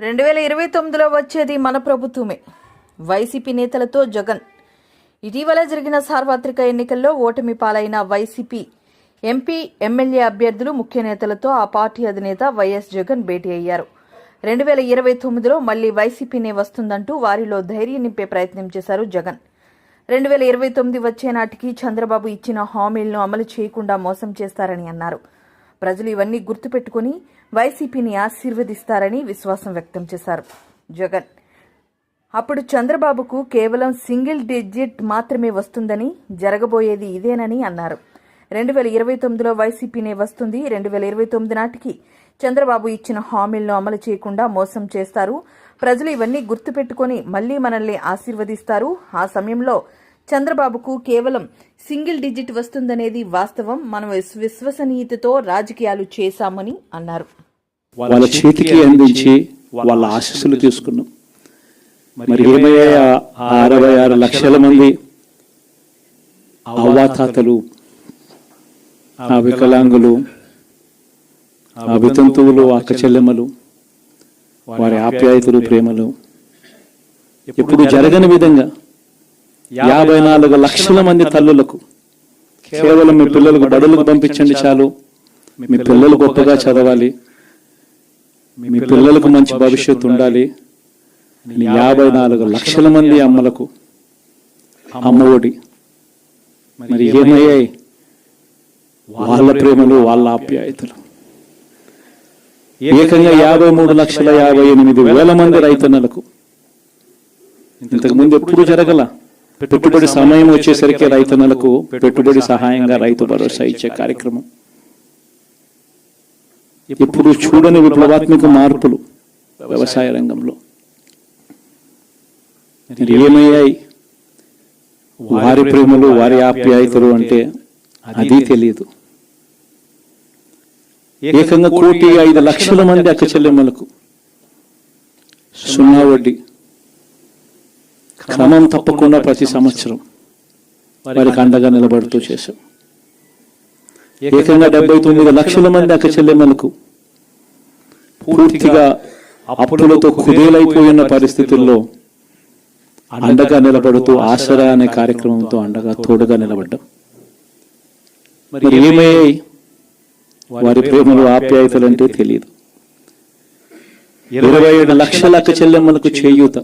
రెండు వేల ఇరవై తొమ్మిదిలో వచ్చేది మన ప్రభుత్వమే. వైసీపీ నేతలతో జగన్. ఇటీవల జరిగిన సార్వత్రిక ఎన్నికల్లో ఓటమి పాలైన వైసీపీ ఎంపీ ఎమ్మెల్యే అభ్యర్థులు ముఖ్య నేతలతో ఆ పార్టీ అధినేత వైఎస్ జగన్ భేటీ అయ్యారు. రెండు వేల ఇరవై తొమ్మిదిలో మళ్ళీ వైసీపీనే వస్తుందంటూ వారిలో ధైర్యం నింపే ప్రయత్నం చేశారు జగన్. రెండు వేల ఇరవై తొమ్మిది వచ్చే నాటికి చంద్రబాబు ఇచ్చిన హామీలను అమలు చేయకుండా మోసం చేస్తారని అన్నారు. ప్రజలు ఇవన్నీ గుర్తుపెట్టుకుని వైసీపీని ఆశీర్వదిస్తారని విశ్వాసం వ్యక్తం చేశారు. జగన్. అప్పుడు చంద్రబాబుకు కేవలం సింగిల్ డిజిట్ మాత్రమే వస్తుందని జరగబోయేది ఇదేనని అన్నారు. రెండు వేల ఇరవై తొమ్మిదిలో వైసీపీనే వస్తుంది. రెండు వేల ఇరవై తొమ్మిది నాటికి చంద్రబాబు ఇచ్చిన హామీలను అమలు చేయకుండా మోసం చేస్తారు. ప్రజలు ఇవన్నీ గుర్తుపెట్టుకుని మళ్ళీ మనల్ని ఆశీర్వదిస్తారు. ఆ సమయంలో చంద్రబాబుకు కేవలం సింగిల్ డిజిట్ వస్తుందనేది వాస్తవం. మనం విశ్వ- విశ్వసనీయతతో రాజకీయాలు చేశామని అన్నారు. వాళ్ళ చేతికి అందించి వాళ్ళ ఆశీస్సులు తీసుకున్నాం. మరి ఏమయ్యా అరవై ఆరు లక్షల మంది అవ్వాతాతలు ఆ వికలాంగులు ఆ వితంతువులు అక్క చెల్లెమ్మలు వారి ఆప్యాయతలు ప్రేమలు. ఇప్పుడు జరగని విధంగా యాభై నాలుగు లక్షల మంది తల్లులకు కేవలం మీ పిల్లలకు బడులకు పంపించండి చాలు. మీ పిల్లలు గొప్పగా చదవాలి. మీ పిల్లలకు మంచి భవిష్యత్తు ఉండాలి. యాభై నాలుగు లక్షల మంది అమ్మలకు. అమ్మఒడి మరి ఏమయ్యాయి? వాళ్ళ ప్రేమలు వాళ్ళ ఆప్యాయతలు. ఏకంగా యాభై మూడు లక్షల యాభై ఎనిమిది వేల మంది రైతన్నలకు. ఇంతకు ముందు ఎప్పుడు జరగల? పెట్టుబడి సమయం వచ్చేసరికి రైతన్నలకు పెట్టుబడి సహాయంగా రైతు భరోసా ఇచ్చే కార్యక్రమం. ఇప్పుడు చూడని విప్లవాత్మక మార్పులు వ్యవసాయ రంగంలో. ఏమయ్యాయి? వారి ప్రేమలు వారి ఆప్యాయతలు అంటే అది తెలియదు. ఏకంగా కోటి ఐదు లక్షల మంది అక్క చెల్లెమ్మలకు సున్నా వడ్డీ. క్రమం తప్పకుండా ప్రతి సంవత్సరం వారికి అండగా నిలబడుతూ చేశాం. ఏకంగా డెబ్బై తొమ్మిది లక్షల మంది అక్క చెల్లెమ్మలకు పూర్తిగా అప్పులతో కుదేలైపోయిన పరిస్థితుల్లో అండగా నిలబడుతూ ఆసరా అనే కార్యక్రమంతో అండగా తోడుగా నిలబడ్డాం. మరి ఏమయ్యాయి వారి ప్రేమలు ఆప్యాయతలు అంటే తెలియదు. ఇరవై ఏడు లక్షల అక్క చెల్లెమ్మలకు చేయూత.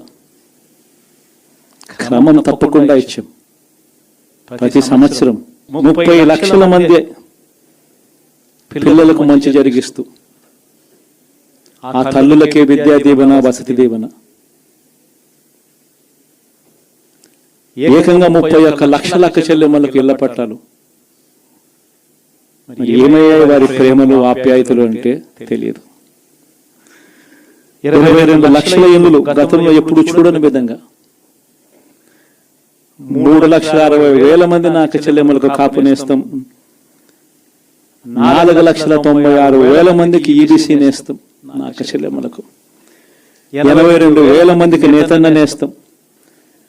క్రమం తప్పకుండా ఇచ్చాం ప్రతి సంవత్సరం ముప్పై లక్షల మంది పిల్లలకు మంచి జరిగిస్తూ ఆ తల్లులకే విద్యా దీవెన వసతి దీవెన ఏకంగా ముప్పై ఒక్క లక్షల అక్క చెల్లెమ్మలకు ఇళ్ళ పట్టాలు ఏమయ్యాయి వారి ప్రేమలు ఆప్యాయతలు అంటే తెలియదు ఇరవై రెండు లక్షల ఇల్లులు గతంలో ఎప్పుడు చూడని విధంగా మూడు లక్షల అరవై వేల మంది నా అక్క చెల్లెమ్మలకు కాపు నేస్తాం. నాలుగు లక్షల తొంభై ఆరు వేల మందికి ఈబీసీ నేస్తాం నా అక్క చెల్లెమ్మలకు. ఎనభై రెండు వేల మందికి నేతన్న నేస్తాం.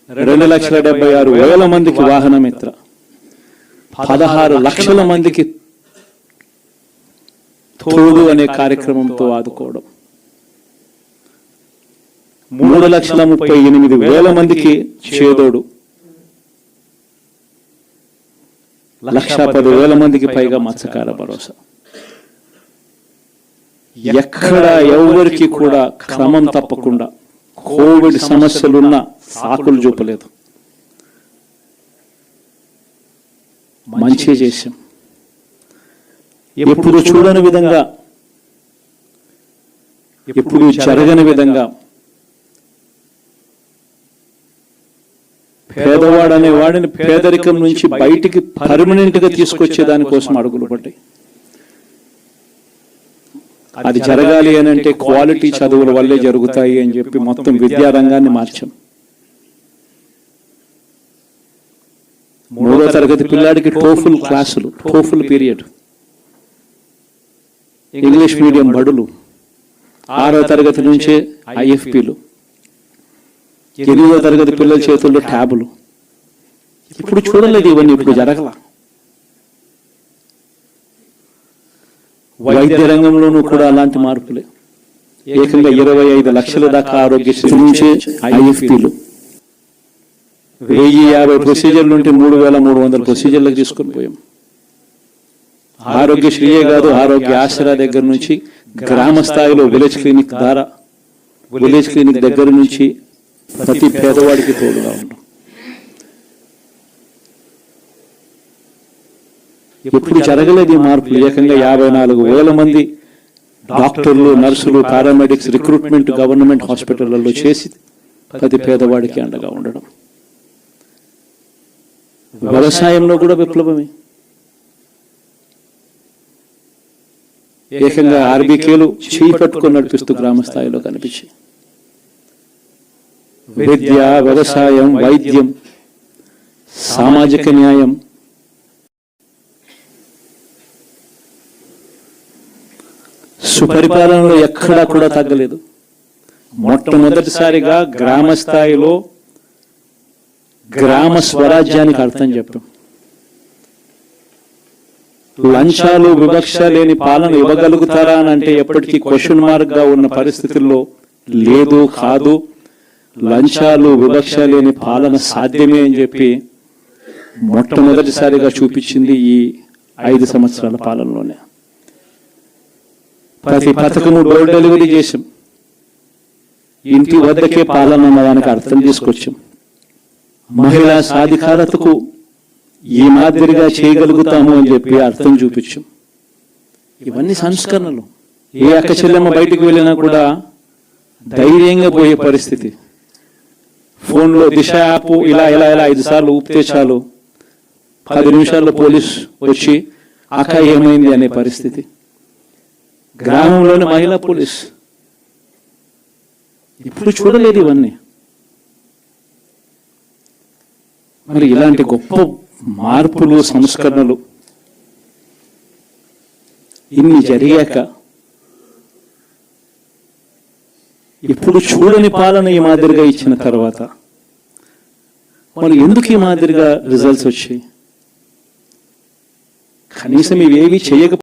రెండు లక్షల డెబ్బై ఆరు వేల మందికి వాహనమిత్ర. పదహారు లక్షల మందికి తోడు అనే కార్యక్రమంతో ఆదుకోవడం. మూడు లక్షల ముప్పై ఎనిమిది వేల మందికి చేదోడు. లక్ష పది వేల మందికి పైగా మత్స్యకార భరోసా. ఎక్కడ ఎవరికి కూడా క్రమం తప్పకుండా కోవిడ్ సమస్యలున్న సాకులు చూపలేదు. మంచి చేశాం. ఎప్పుడు చూడని విధంగా ఎప్పుడు జరగని విధంగా పేదవాడు అనే వాడిని పేదరికం నుంచి బయటికి పర్మనెంట్గా తీసుకొచ్చే దానికోసం అడుగులు పడ్డాయి. అది జరగాలి అని అంటే క్వాలిటీ చదువుల వల్లే జరుగుతాయి అని చెప్పి మొత్తం విద్యారంగాన్ని మార్చాం. మూడో తరగతి పిల్లాడికి టోఫుల్ క్లాసులు టోఫుల్ పీరియడ్ ఇంగ్లీష్ మీడియం బడులు. ఆరో తరగతి నుంచే ఐఎఫ్పిలు ఎనిమిదో తరగతి పిల్లల చేతుల్లో ట్యాబులు. ఇప్పుడు చూడలేదు ఇవన్నీ ఇప్పుడు జరగల. వైద్య రంగంలోనూ కూడా అలాంటి మార్పులే. ఏకంగా ఇరవై ఐదు లక్షల దాకా ఆరోగ్యశ్రీ నుంచి ఐఎఫ్పీలు వెయ్యి యాభై ప్రొసీజర్లు ఉంటే మూడు వేల మూడు వందల ప్రొసీజర్లకు తీసుకొని పోయాం. ఆరోగ్యశ్రీయే కాదు ఆరోగ్య ఆసరా దగ్గర నుంచి గ్రామ స్థాయిలో విలేజ్ క్లినిక్ ద్వారా విలేజ్ క్లినిక్ దగ్గర నుంచి ప్రతి పేదవాడికి తోడుగా ఉన్నాం ఎప్పుడు జరగలేదు ఈ మార్పులు ఏకంగా యాభై నాలుగు వేల మంది డాక్టర్లు నర్సులు పారామెడిక్స్ రిక్రూట్మెంట్ గవర్నమెంట్ హాస్పిటళ్ళలో చేసి ప్రతి పేదవాడికి అండగా ఉండడం. వ్యవసాయంలో కూడా విప్లవమే. ఏకంగా ఆర్బీకేలు చేయి పట్టుకొని నడిపిస్తూ గ్రామ స్థాయిలో కనిపించి విద్య వ్యవసాయం వైద్యం సామాజిక న్యాయం. సుపరిపాలనలో ఎక్కడా కూడా తగ్గలేదు. మొట్టమొదటిసారిగా గ్రామ స్థాయిలో గ్రామ స్వరాజ్యానికి అర్థం చెప్పాం. లంచాలు వివక్ష లేని పాలన ఇవ్వగలుగుతారా అని అంటే ఎప్పటికీ క్వశ్చన్ మార్క్గా ఉన్న పరిస్థితుల్లో లేదు కాదు. లంచాలు వివక్ష లేని పాలన సాధ్యమే అని చెప్పి మొట్టమొదటిసారిగా చూపించింది ఈ ఐదు సంవత్సరాల పాలనలోనే. ప్రతి పథకము డోర్ డెలివరీ చేసాం ఇంటి వద్దకే పాలన అన్నదానికి అర్థం తీసుకొచ్చాం మహిళా సాధికారతకు ఈ మాదిరిగా చేయగలుగుతాము అని చెప్పి అర్థం చూపించాం. ఇవన్నీ సంస్కరణలు. ఏ అక్క చెల్లెమ్మ బయటికి వెళ్ళినా కూడా ధైర్యంగా పోయే పరిస్థితి. ఫోన్లో దిశ యాప్ ఇలా ఇలా ఇలా ఐదు సార్లు ఊపితే చాలు. పది నిమిషాల్లో పోలీస్ వచ్చి అక్క ఏమైంది? అనే పరిస్థితి. గ్రామంలోని మహిళా పోలీస్. ఇప్పుడు చూడలేదు ఇవన్నీ. మరి ఇలాంటి గొప్ప మార్పులు సంస్కరణలు ఇన్ని జరిగాక ఇప్పుడు చూడని పాలన ఈ మాదిరిగా ఇచ్చిన తర్వాత వాళ్ళు ఎందుకు ఈ మాదిరిగా రిజల్ట్స్ వచ్చాయి? కనీసం ఇవేవి చేయక